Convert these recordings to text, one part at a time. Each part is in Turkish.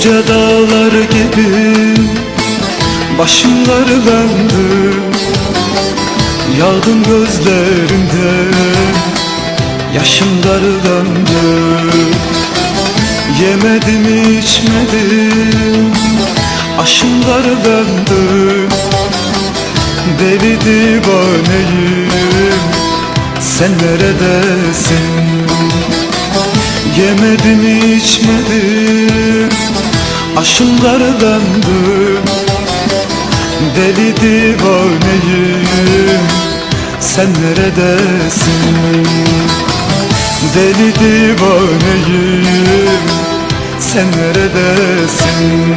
Yüce dağlar gibi Başım darlandı Yağdın gözlerimde Yaşım darlandı Yemedim içmedim Aşım darlandı Deli divaneyim Sen neredesin? Yemedim içmedim Aşım darlandı Deli divaneyim. Sen neredesin? Deli divaneyim. Sen neredesin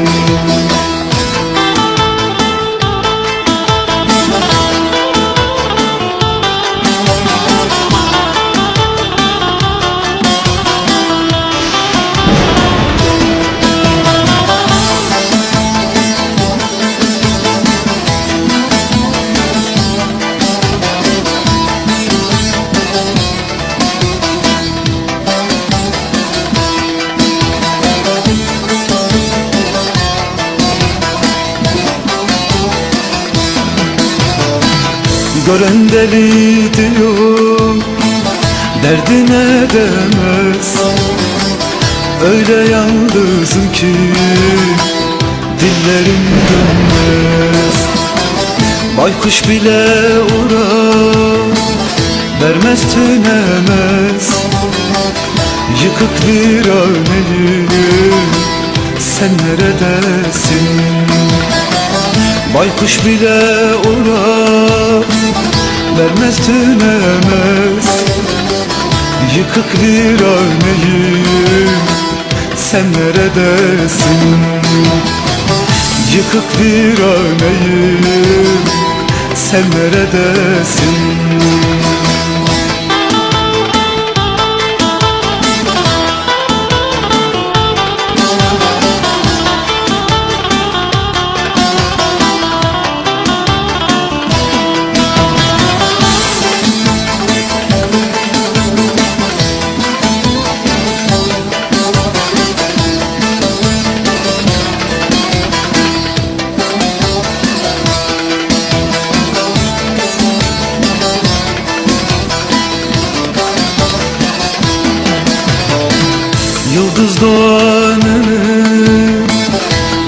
Gören deli diyor Derdine demez. Öyle yalnızım ki Dillerim dönmez. Baykuş bile uğrar Vermez tünemez. Yıkık bir örneğim Sen neredesin Baykuş bile uğrar Vermez tünemez. Yıkık bir örneğim Sen neredesin? Yıkık bir örneğim Sen neredesin Yıldız doğanını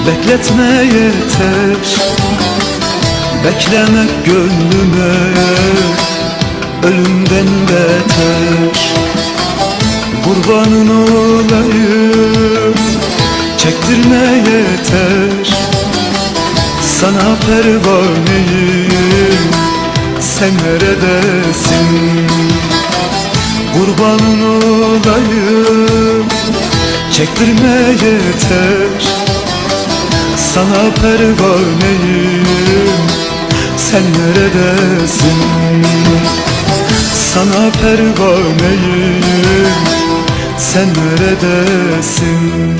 bekletme yeter. Beklemek gönlüme ölümden beter. Kurbanın olayım çektirme yeter. Sana pervaneyim sen neredesin? Kurbanın olayım Çektirme yeter. Sana pervaneyim Sen neredesin? Sana pervaneyim Sen neredesin